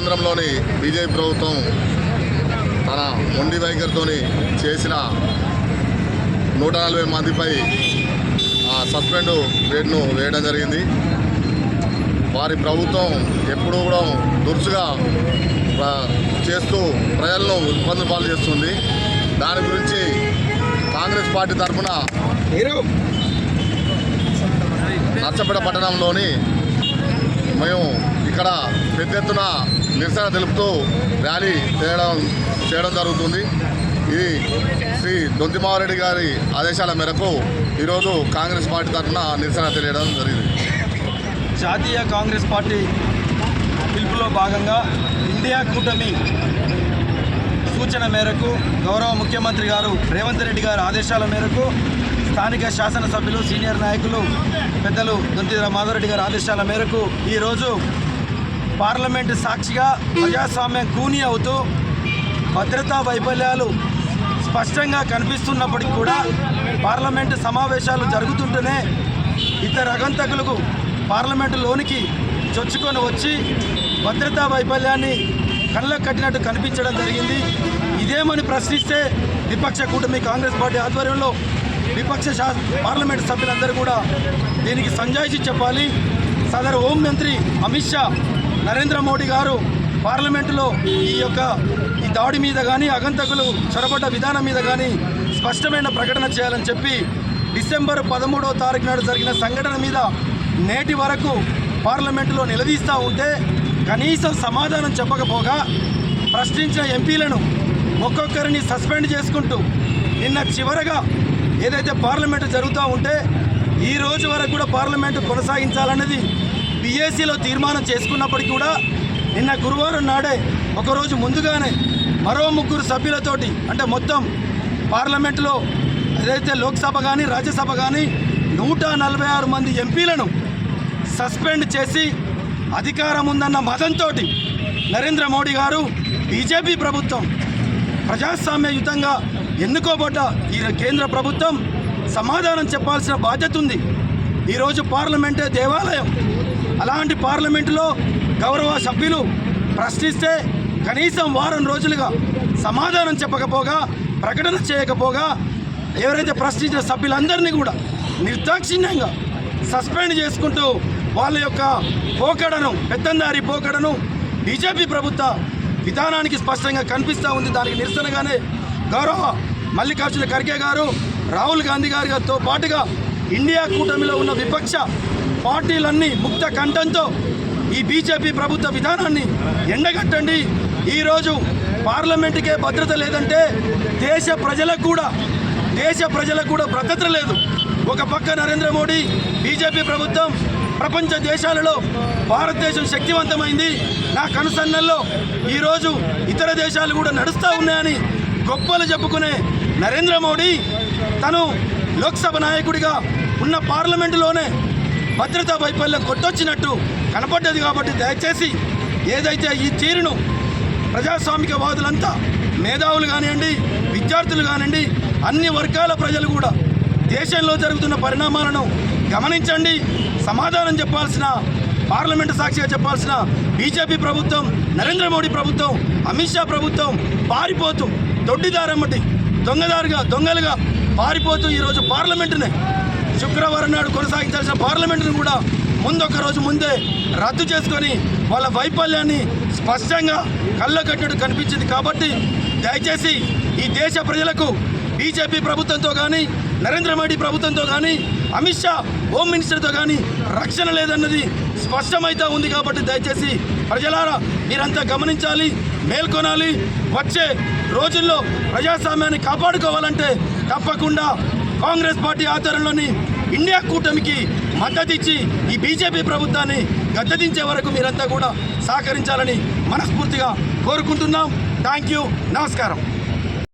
కేంద్రంలోని బీజేపీ ప్రభుత్వం తన మొండి వైఖరితో చేసిన నూట నలభై మందిపై ఆ సస్పెండ్ రేట్ను వేయడం జరిగింది. వారి ప్రభుత్వం ఎప్పుడూ కూడా దురుసుగా చేస్తూ ప్రజలను ఇబ్బందులు పాలు చేస్తుంది. దాని గురించి కాంగ్రెస్ పార్టీ తరఫున నర్సపేట పట్టణంలోని మేము ఇక్కడ పెద్ద ఎత్తున నిరసన తెలుపుతూ ర్యాలీ చేయడం చేయడం జరుగుతుంది. ఇది శ్రీ దొంతిమారెడ్డి గారి ఆదేశాల మేరకు ఈరోజు కాంగ్రెస్ పార్టీ తరఫున నిరసన తెలియడం జరిగింది. జాతీయ కాంగ్రెస్ పార్టీ పిలుపులో భాగంగా ఇండియా కూటమి సూచన మేరకు గౌరవ ముఖ్యమంత్రి గారు రేవంత్ రెడ్డి గారి ఆదేశాల మేరకు స్థానిక శాసనసభ్యులు సీనియర్ నాయకులు పెద్దలు దొంతి మాధవరెడ్డి గారి ఆదేశాల మేరకు ఈరోజు పార్లమెంటు సాక్షిగా ప్రజాస్వామ్యం కూని అవుతూ భద్రతా వైఫల్యాలు స్పష్టంగా కనిపిస్తున్నప్పటికీ కూడా పార్లమెంటు సమావేశాలు జరుగుతుంటేనే ఇతర అగంతకులకు పార్లమెంటులోనికి చొచ్చుకొని వచ్చి భద్రతా వైఫల్యాన్ని కళ్ళకు కట్టినట్టు కనిపించడం జరిగింది. ఇదేమని ప్రశ్నిస్తే విపక్ష కూటమి కాంగ్రెస్ పార్టీ ఆధ్వర్యంలో విపక్ష పార్లమెంటు సభ్యులందరూ కూడా దీనికి సంజాయిషి చెప్పాలి. సదరు హోంమంత్రి అమిత్ షా నరేంద్ర మోడీ గారు పార్లమెంటులో ఈ యొక్క ఈ దాడి మీద కానీ అగంతకులు చొరబడ్డ విధానం మీద కానీ స్పష్టమైన ప్రకటన చేయాలని చెప్పి డిసెంబర్ పదమూడవ తారీఖు నాడు జరిగిన సంఘటన మీద నేటి వరకు పార్లమెంటులో నిలదీస్తూ ఉంటే కనీసం సమాధానం చెప్పకపోగా ప్రశ్నించిన ఎంపీలను ఒక్కొక్కరిని సస్పెండ్ చేసుకుంటూ నిన్న చివరగా ఏదైతే పార్లమెంటు జరుగుతూ ఉంటే ఈ రోజు వరకు కూడా పార్లమెంటు కొనసాగించాలన్నది బీఏసీలో తీర్మానం చేసుకున్నప్పటికీ కూడా నిన్న గురువారం నాడే ఒకరోజు ముందుగానే మరో ముగ్గురు సభ్యులతోటి అంటే మొత్తం పార్లమెంటులో ఏదైతే లోక్సభ కానీ రాజ్యసభ కానీ నూట నలభై ఆరు మంది ఎంపీలను సస్పెండ్ చేసి అధికారం ఉందన్న మతంతో నరేంద్ర మోడీ గారు బీజేపీ ప్రభుత్వం ప్రజాస్వామ్యయుతంగా ఎన్నుకోబడ్డ ఈ కేంద్ర ప్రభుత్వం సమాధానం చెప్పాల్సిన బాధ్యత ఉంది. ఈరోజు పార్లమెంటే దేవాలయం. అలాంటి పార్లమెంటులో గౌరవ సభ్యులు ప్రశ్నిస్తే కనీసం వారం రోజులుగా సమాధానం చెప్పకపోగా ప్రకటన చేయకపోగా ఎవరైతే ప్రశ్నించిన సభ్యులందరినీ కూడా నిర్దాక్షిణ్యంగా సస్పెండ్ చేసుకుంటూ వాళ్ళ యొక్క పోకడను పెత్తందారి పోకడను బీజేపీ ప్రభుత్వ విధానానికి స్పష్టంగా కనిపిస్తూ ఉంది. దానికి నిరసనగానే గౌరవ మల్లికార్జున ఖర్గే గారు రాహుల్ గాంధీ గారితో పాటుగా ఇండియా కూటమిలో ఉన్న విపక్ష పార్టీలన్నీ ముక్త కంఠంతో ఈ బీజేపీ ప్రభుత్వ విధానాన్ని ఎండగట్టండి. ఈరోజు పార్లమెంటుకే భద్రత లేదంటే దేశ ప్రజలకు కూడా దేశ ప్రజలకు కూడా భద్రత లేదు. ఒక పక్క నరేంద్ర మోడీ బీజేపీ ప్రభుత్వం ప్రపంచ దేశాలలో భారతదేశం శక్తివంతమైంది. నా కనుసన్నల్లో ఈరోజు ఇతర దేశాలు కూడా నడుస్తూ ఉన్నాయని గొప్పలు చెప్పుకునే నరేంద్ర మోడీ తను లోక్సభ నాయకుడిగా ఉన్న పార్లమెంటులోనే భద్రతా వైఫల్యం కొట్టొచ్చినట్టు కనపడ్డది కాబట్టి దయచేసి ఏదైతే ఈ తీరును ప్రజాస్వామికవాదులంతా మేధావులు కానివ్వండి విద్యార్థులు కానివ్వండి అన్ని వర్గాల ప్రజలు కూడా దేశంలో జరుగుతున్న పరిణామాలను గమనించండి. సమాధానం చెప్పాల్సిన పార్లమెంటు సాక్షిగా చెప్పాల్సిన బీజేపీ ప్రభుత్వం నరేంద్ర మోడీ ప్రభుత్వం అమిత్ షా ప్రభుత్వం పారిపోతూ దొడ్డిదారమ్మటి దొంగదారుగా దొంగలుగా పారిపోతూ ఈరోజు పార్లమెంటుని శుక్రవారం నాడు కొనసాగించాల్సిన పార్లమెంటును కూడా ముందొక రోజు ముందే రద్దు చేసుకొని వాళ్ళ వైఫల్యాన్ని స్పష్టంగా కళ్ళకట్టడు కనిపించింది కాబట్టి దయచేసి ఈ దేశ ప్రజలకు బీజేపీ ప్రభుత్వంతో కానీ నరేంద్ర మోడీ ప్రభుత్వంతో కానీ అమిత్ షా హోమ్ మినిస్టర్తో కానీ రక్షణ లేదన్నది స్పష్టమైతే ఉంది కాబట్టి దయచేసి ప్రజలారా మీరంతా గమనించాలి మేల్కొనాలి వచ్చే రోజుల్లో ప్రజాస్వామ్యాన్ని కాపాడుకోవాలంటే తప్పకుండా కాంగ్రెస్ పార్టీ ఆధ్వర్యంలోని ఇండియా కూటమికి మద్దతు ఇచ్చి ఈ బీజేపీ ప్రభుత్వాన్ని గద్దెదించే వరకు మీరంతా కూడా సహకరించాలని మనస్ఫూర్తిగా కోరుకుంటున్నాం. థ్యాంక్ యూ నమస్కారం.